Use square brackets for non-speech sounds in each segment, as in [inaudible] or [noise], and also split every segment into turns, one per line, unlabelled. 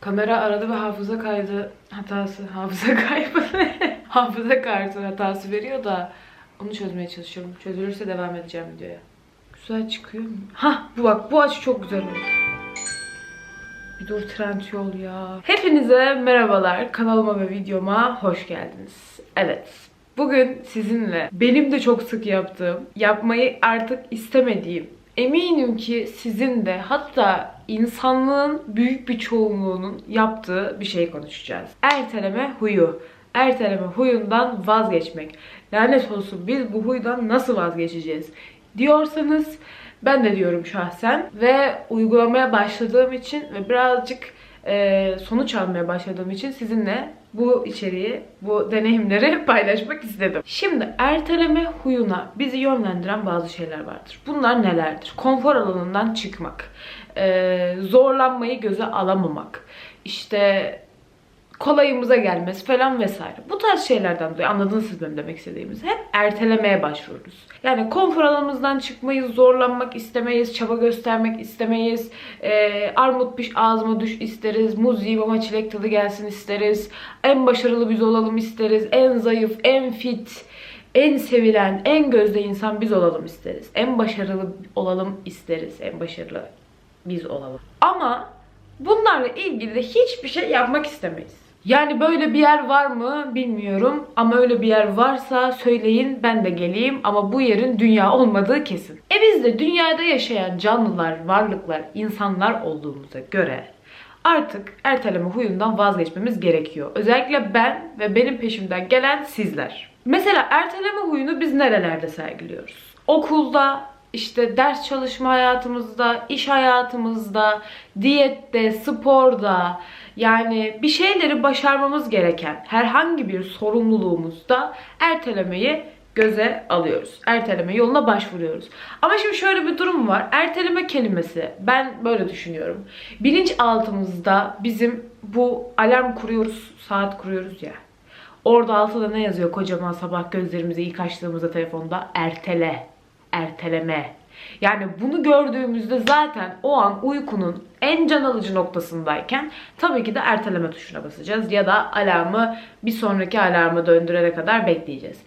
Kamera aradı ve hafıza kaydı hatası, hafıza kaybı, [laughs] hafıza kartı hatası veriyor da onu çözmeye çalışıyorum. Çözülürse devam edeceğim videoya. Güzel çıkıyor mu? Hah bu bak bu açı çok güzel oldu. Bir dur trend yol ya. Hepinize merhabalar. Kanalıma ve videoma hoş geldiniz. Evet. Bugün sizinle benim de çok sık yaptığım, yapmayı artık istemediğim, eminim ki sizin de hatta insanlığın büyük bir çoğunluğunun yaptığı bir şey konuşacağız. Erteleme huyu. Erteleme huyundan vazgeçmek. Lanet olsun biz bu huydan nasıl vazgeçeceğiz? Diyorsanız ben de diyorum şahsen ve uygulamaya başladığım için ve birazcık e, sonuç almaya başladığım için sizinle bu içeriği, bu deneyimleri [laughs] paylaşmak istedim. Şimdi erteleme huyuna bizi yönlendiren bazı şeyler vardır. Bunlar nelerdir? Konfor alanından çıkmak, e, zorlanmayı göze alamamak, işte kolayımıza gelmesi falan vesaire. Bu tarz şeylerden dolayı anladınız siz benim demek istediğimizi. Hep ertelemeye başvururuz. Yani konfor alanımızdan çıkmayız, zorlanmak istemeyiz, çaba göstermek istemeyiz. Ee, armut piş ağzıma düş isteriz, muz yiyeyim ama çilek tadı gelsin isteriz. En başarılı biz olalım isteriz. En zayıf, en fit, en sevilen, en gözde insan biz olalım isteriz. En başarılı olalım isteriz. En başarılı biz olalım. Ama bunlarla ilgili de hiçbir şey yapmak istemeyiz. Yani böyle bir yer var mı bilmiyorum ama öyle bir yer varsa söyleyin ben de geleyim ama bu yerin dünya olmadığı kesin. E biz de dünyada yaşayan canlılar, varlıklar, insanlar olduğumuza göre artık erteleme huyundan vazgeçmemiz gerekiyor. Özellikle ben ve benim peşimden gelen sizler. Mesela erteleme huyunu biz nerelerde sergiliyoruz? Okulda, işte ders çalışma hayatımızda, iş hayatımızda, diyette, sporda yani bir şeyleri başarmamız gereken herhangi bir sorumluluğumuzda ertelemeyi göze alıyoruz. Erteleme yoluna başvuruyoruz. Ama şimdi şöyle bir durum var. Erteleme kelimesi ben böyle düşünüyorum. Bilinçaltımızda bizim bu alarm kuruyoruz, saat kuruyoruz ya. Orada altıda ne yazıyor kocaman sabah gözlerimizi ilk açtığımızda telefonda? Ertele. Erteleme. Yani bunu gördüğümüzde zaten o an uykunun en can alıcı noktasındayken tabii ki de erteleme tuşuna basacağız ya da alarmı bir sonraki alarma döndürene kadar bekleyeceğiz.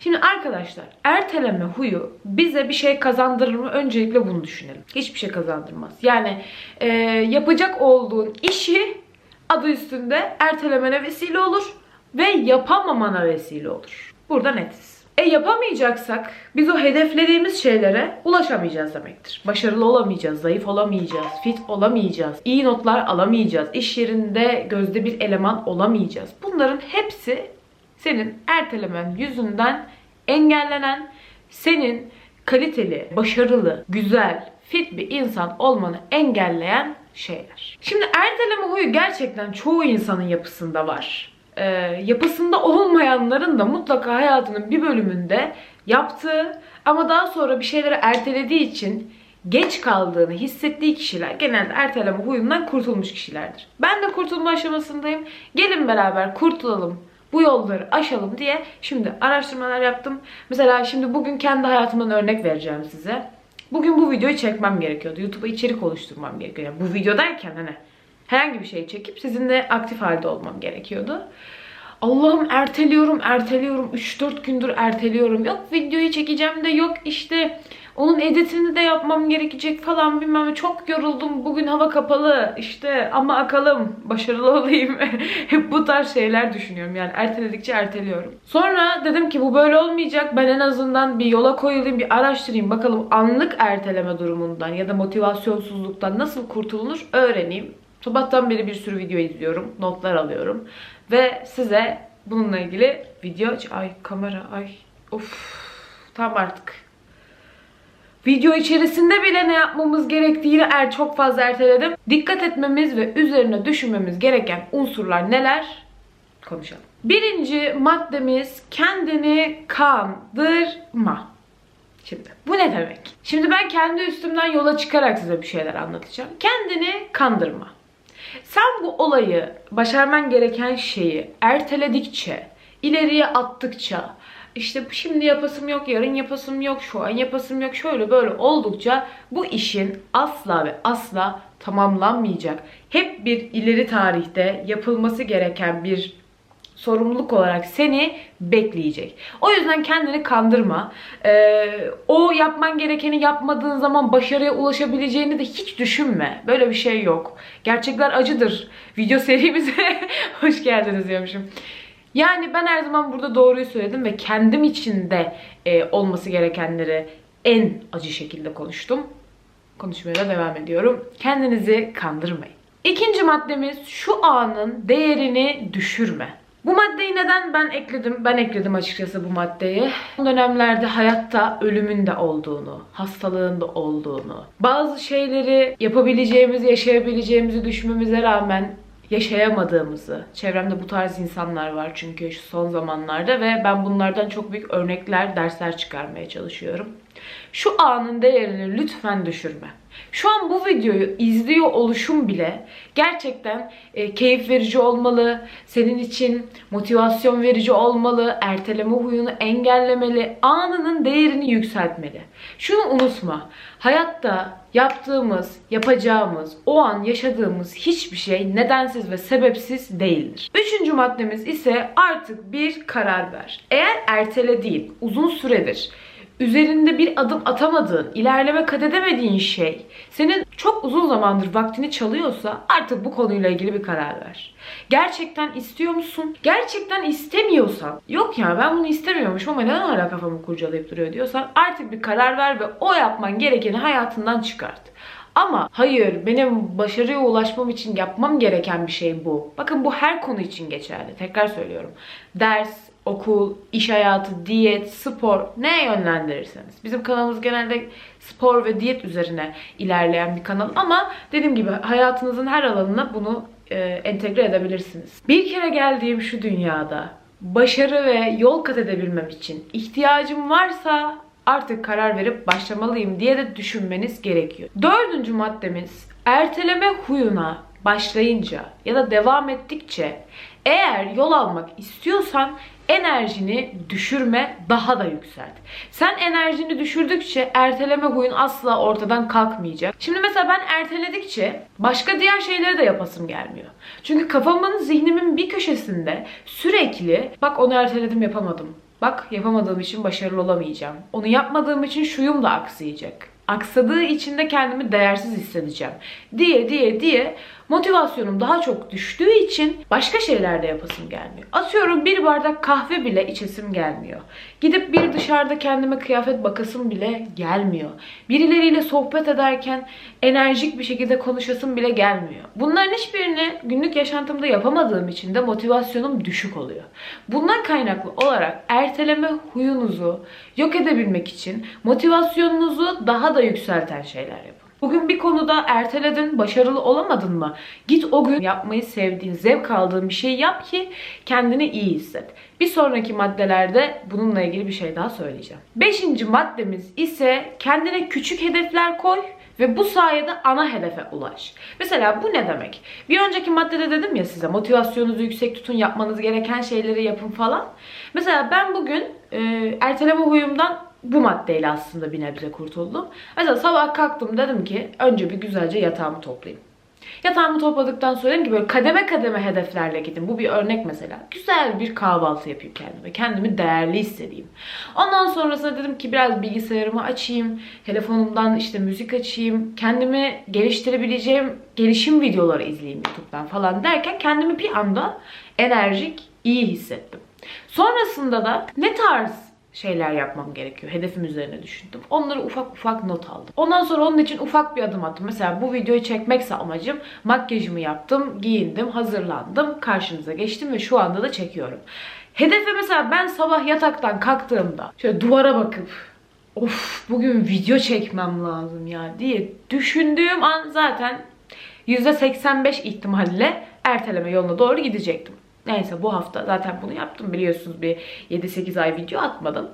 Şimdi arkadaşlar erteleme huyu bize bir şey kazandırır mı? Öncelikle bunu düşünelim. Hiçbir şey kazandırmaz. Yani e, yapacak olduğun işi adı üstünde ertelemene vesile olur ve yapamamana vesile olur. Burada netiz. E yapamayacaksak biz o hedeflediğimiz şeylere ulaşamayacağız demektir. Başarılı olamayacağız, zayıf olamayacağız, fit olamayacağız, iyi notlar alamayacağız, iş yerinde gözde bir eleman olamayacağız. Bunların hepsi senin ertelemen yüzünden engellenen, senin kaliteli, başarılı, güzel, fit bir insan olmanı engelleyen şeyler. Şimdi erteleme huyu gerçekten çoğu insanın yapısında var e, yapısında olmayanların da mutlaka hayatının bir bölümünde yaptığı ama daha sonra bir şeyleri ertelediği için geç kaldığını hissettiği kişiler genelde erteleme huyundan kurtulmuş kişilerdir. Ben de kurtulma aşamasındayım. Gelin beraber kurtulalım bu yolları aşalım diye şimdi araştırmalar yaptım. Mesela şimdi bugün kendi hayatımdan örnek vereceğim size. Bugün bu videoyu çekmem gerekiyordu. YouTube'a içerik oluşturmam gerekiyor. Yani bu video derken hani herhangi bir şey çekip sizinle aktif halde olmam gerekiyordu. Allah'ım erteliyorum, erteliyorum. 3-4 gündür erteliyorum. Yok videoyu çekeceğim de yok işte onun editini de yapmam gerekecek falan bilmem. Çok yoruldum. Bugün hava kapalı. işte ama akalım. Başarılı [laughs] olayım. Hep bu tarz şeyler düşünüyorum. Yani erteledikçe erteliyorum. Sonra dedim ki bu böyle olmayacak. Ben en azından bir yola koyulayım, bir araştırayım. Bakalım anlık erteleme durumundan ya da motivasyonsuzluktan nasıl kurtulunur öğreneyim. Sabahtan beri bir sürü video izliyorum. Notlar alıyorum. Ve size bununla ilgili video... Ay kamera ay. Of. Tam artık. Video içerisinde bile ne yapmamız gerektiğini er çok fazla erteledim. Dikkat etmemiz ve üzerine düşünmemiz gereken unsurlar neler? Konuşalım. Birinci maddemiz kendini kandırma. Şimdi bu ne demek? Şimdi ben kendi üstümden yola çıkarak size bir şeyler anlatacağım. Kendini kandırma. Sen bu olayı, başarman gereken şeyi erteledikçe, ileriye attıkça, işte şimdi yapasım yok, yarın yapasım yok, şu an yapasım yok, şöyle böyle oldukça bu işin asla ve asla tamamlanmayacak. Hep bir ileri tarihte yapılması gereken bir sorumluluk olarak seni bekleyecek. O yüzden kendini kandırma. Ee, o yapman gerekeni yapmadığın zaman başarıya ulaşabileceğini de hiç düşünme. Böyle bir şey yok. Gerçekler acıdır. Video serimize [laughs] hoş geldiniz diyormuşum. Yani ben her zaman burada doğruyu söyledim ve kendim için de e, olması gerekenleri en acı şekilde konuştum. Konuşmaya da devam ediyorum. Kendinizi kandırmayın. İkinci maddemiz şu anın değerini düşürme. Bu maddeyi neden ben ekledim? Ben ekledim açıkçası bu maddeyi. Son dönemlerde hayatta ölümün de olduğunu, hastalığın da olduğunu, bazı şeyleri yapabileceğimizi, yaşayabileceğimizi düşünmemize rağmen yaşayamadığımızı. Çevremde bu tarz insanlar var çünkü şu son zamanlarda ve ben bunlardan çok büyük örnekler, dersler çıkarmaya çalışıyorum. Şu anın değerini lütfen düşürme. Şu an bu videoyu izliyor oluşum bile gerçekten e, keyif verici olmalı. Senin için motivasyon verici olmalı. Erteleme huyunu engellemeli. Anının değerini yükseltmeli. Şunu unutma. Hayatta yaptığımız, yapacağımız, o an yaşadığımız hiçbir şey nedensiz ve sebepsiz değildir. Üçüncü maddemiz ise artık bir karar ver. Eğer ertelediğin uzun süredir üzerinde bir adım atamadığın, ilerleme kat edemediğin şey senin çok uzun zamandır vaktini çalıyorsa artık bu konuyla ilgili bir karar ver. Gerçekten istiyor musun? Gerçekten istemiyorsan, yok ya ben bunu istemiyormuşum ama neden hala kafamı kurcalayıp duruyor diyorsan artık bir karar ver ve o yapman gerekeni hayatından çıkart. Ama hayır benim başarıya ulaşmam için yapmam gereken bir şey bu. Bakın bu her konu için geçerli. Tekrar söylüyorum. Ders, okul, iş hayatı, diyet, spor ne yönlendirirseniz. Bizim kanalımız genelde spor ve diyet üzerine ilerleyen bir kanal ama dediğim gibi hayatınızın her alanına bunu e, entegre edebilirsiniz. Bir kere geldiğim şu dünyada başarı ve yol kat edebilmem için ihtiyacım varsa artık karar verip başlamalıyım diye de düşünmeniz gerekiyor. Dördüncü maddemiz erteleme huyuna başlayınca ya da devam ettikçe eğer yol almak istiyorsan enerjini düşürme, daha da yükselt. Sen enerjini düşürdükçe erteleme huyun asla ortadan kalkmayacak. Şimdi mesela ben erteledikçe başka diğer şeyleri de yapasım gelmiyor. Çünkü kafamın, zihnimin bir köşesinde sürekli bak onu erteledim yapamadım. Bak yapamadığım için başarılı olamayacağım. Onu yapmadığım için şuyum da aksayacak aksadığı için de kendimi değersiz hissedeceğim diye diye diye motivasyonum daha çok düştüğü için başka şeyler de yapasım gelmiyor. Atıyorum bir bardak kahve bile içesim gelmiyor. Gidip bir dışarıda kendime kıyafet bakasım bile gelmiyor. Birileriyle sohbet ederken enerjik bir şekilde konuşasım bile gelmiyor. Bunların hiçbirini günlük yaşantımda yapamadığım için de motivasyonum düşük oluyor. Bundan kaynaklı olarak erteleme huyunuzu yok edebilmek için motivasyonunuzu daha da yükselten şeyler yapın. Bugün bir konuda erteledin, başarılı olamadın mı? Git o gün yapmayı sevdiğin, zevk aldığın bir şey yap ki kendini iyi hisset. Bir sonraki maddelerde bununla ilgili bir şey daha söyleyeceğim. Beşinci maddemiz ise kendine küçük hedefler koy ve bu sayede ana hedefe ulaş. Mesela bu ne demek? Bir önceki maddede dedim ya size motivasyonunuzu yüksek tutun, yapmanız gereken şeyleri yapın falan. Mesela ben bugün e, erteleme huyumdan bu maddeyle aslında bir nebze kurtuldum. Mesela sabah kalktım dedim ki önce bir güzelce yatağımı toplayayım. Yatağımı topladıktan sonra dedim ki böyle kademe kademe hedeflerle gidin. Bu bir örnek mesela. Güzel bir kahvaltı yapayım kendime. Kendimi değerli hissedeyim. Ondan sonrasında dedim ki biraz bilgisayarımı açayım. Telefonumdan işte müzik açayım. Kendimi geliştirebileceğim gelişim videoları izleyeyim YouTube'dan falan derken kendimi bir anda enerjik, iyi hissettim. Sonrasında da ne tarz şeyler yapmam gerekiyor. Hedefim üzerine düşündüm. Onları ufak ufak not aldım. Ondan sonra onun için ufak bir adım attım. Mesela bu videoyu çekmekse amacım makyajımı yaptım, giyindim, hazırlandım, karşınıza geçtim ve şu anda da çekiyorum. Hedefe mesela ben sabah yataktan kalktığımda şöyle duvara bakıp of bugün video çekmem lazım ya diye düşündüğüm an zaten %85 ihtimalle erteleme yoluna doğru gidecektim. Neyse bu hafta zaten bunu yaptım biliyorsunuz bir 7-8 ay video atmadım.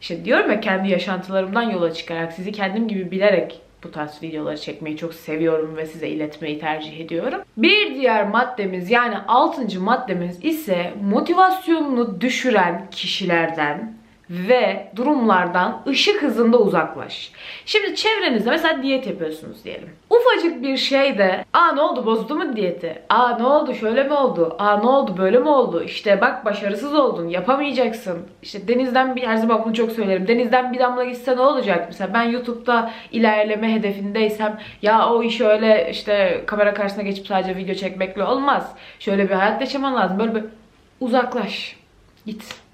İşte diyorum ya kendi yaşantılarımdan yola çıkarak sizi kendim gibi bilerek bu tarz videoları çekmeyi çok seviyorum ve size iletmeyi tercih ediyorum. Bir diğer maddemiz yani 6. maddemiz ise motivasyonunu düşüren kişilerden ve durumlardan ışık hızında uzaklaş. Şimdi çevrenizde mesela diyet yapıyorsunuz diyelim. Ufacık bir şeyde aa ne oldu bozdu mu diyeti? Aa ne oldu şöyle mi oldu? Aa ne oldu böyle mi oldu? İşte bak başarısız oldun yapamayacaksın. İşte denizden bir her zaman bunu çok söylerim. Denizden bir damla gitse ne olacak? Mesela ben YouTube'da ilerleme hedefindeysem ya o iş öyle işte kamera karşısına geçip sadece video çekmekle olmaz. Şöyle bir hayat yaşaman lazım. Böyle bir uzaklaş. Git.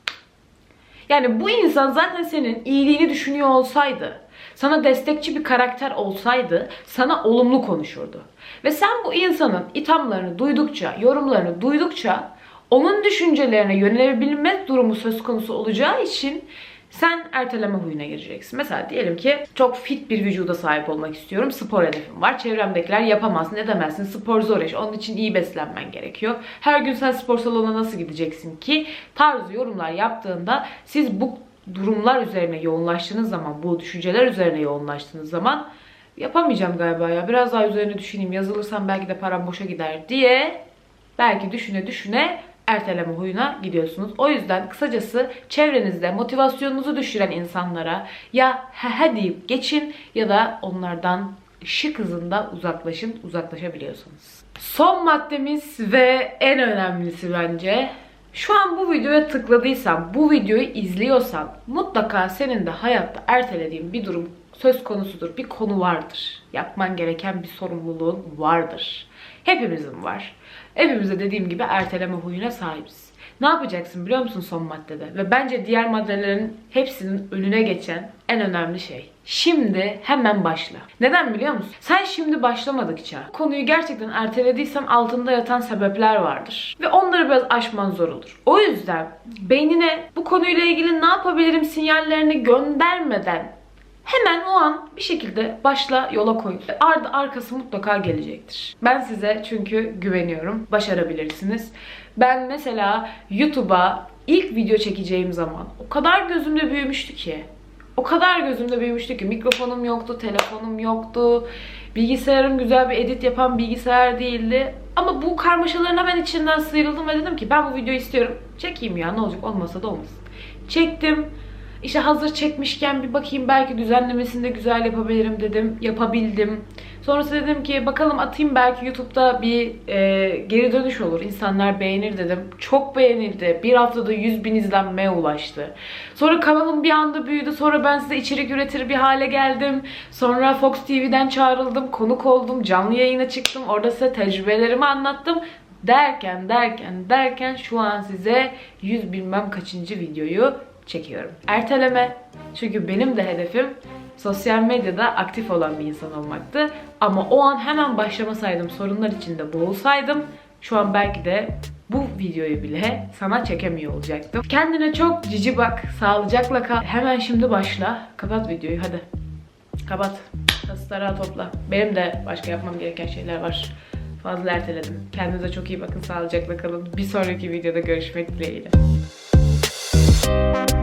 Yani bu insan zaten senin iyiliğini düşünüyor olsaydı, sana destekçi bir karakter olsaydı sana olumlu konuşurdu. Ve sen bu insanın ithamlarını duydukça, yorumlarını duydukça onun düşüncelerine yönelebilme durumu söz konusu olacağı için sen erteleme huyuna gireceksin. Mesela diyelim ki çok fit bir vücuda sahip olmak istiyorum. Spor hedefim var. Çevremdekiler yapamazsın, edemezsin. Spor zor iş. Onun için iyi beslenmen gerekiyor. Her gün sen spor salonuna nasıl gideceksin ki? Tarzı yorumlar yaptığında siz bu durumlar üzerine yoğunlaştığınız zaman, bu düşünceler üzerine yoğunlaştığınız zaman yapamayacağım galiba ya. Biraz daha üzerine düşüneyim. Yazılırsam belki de param boşa gider diye belki düşüne düşüne erteleme huyuna gidiyorsunuz. O yüzden kısacası çevrenizde motivasyonunuzu düşüren insanlara ya he he deyip geçin ya da onlardan ışık hızında uzaklaşın, uzaklaşabiliyorsunuz. Son maddemiz ve en önemlisi bence şu an bu videoya tıkladıysan, bu videoyu izliyorsan mutlaka senin de hayatta ertelediğin bir durum söz konusudur. Bir konu vardır. Yapman gereken bir sorumluluğun vardır. Hepimizin var. Hepimize dediğim gibi erteleme huyuna sahibiz. Ne yapacaksın biliyor musun son maddede? Ve bence diğer maddelerin hepsinin önüne geçen en önemli şey. Şimdi hemen başla. Neden biliyor musun? Sen şimdi başlamadıkça konuyu gerçekten ertelediysen altında yatan sebepler vardır. Ve onları biraz aşman zor olur. O yüzden beynine bu konuyla ilgili ne yapabilirim sinyallerini göndermeden Hemen o an bir şekilde başla yola koy. Ardı arkası mutlaka gelecektir. Ben size çünkü güveniyorum. Başarabilirsiniz. Ben mesela YouTube'a ilk video çekeceğim zaman o kadar gözümde büyümüştü ki. O kadar gözümde büyümüştü ki mikrofonum yoktu, telefonum yoktu. Bilgisayarım güzel bir edit yapan bilgisayar değildi. Ama bu karmaşaların hemen içinden sıyrıldım ve dedim ki ben bu videoyu istiyorum. Çekeyim ya ne olacak olmasa da olmasın. Çektim. İşte hazır çekmişken bir bakayım belki düzenlemesini de güzel yapabilirim dedim. Yapabildim. Sonrası dedim ki bakalım atayım belki YouTube'da bir e, geri dönüş olur. İnsanlar beğenir dedim. Çok beğenildi. Bir haftada 100 bin izlenmeye ulaştı. Sonra kanalım bir anda büyüdü. Sonra ben size içerik üretir bir hale geldim. Sonra Fox TV'den çağrıldım. Konuk oldum. Canlı yayına çıktım. Orada size tecrübelerimi anlattım. Derken derken derken şu an size 100 bilmem kaçıncı videoyu çekiyorum. Erteleme. Çünkü benim de hedefim sosyal medyada aktif olan bir insan olmaktı. Ama o an hemen başlamasaydım, sorunlar içinde boğulsaydım şu an belki de bu videoyu bile sana çekemiyor olacaktım. Kendine çok cici bak, sağlıcakla kal. Hemen şimdi başla. Kapat videoyu hadi. Kapat. Kaslara topla. Benim de başka yapmam gereken şeyler var. Fazla erteledim. Kendinize çok iyi bakın, sağlıcakla kalın. Bir sonraki videoda görüşmek dileğiyle. you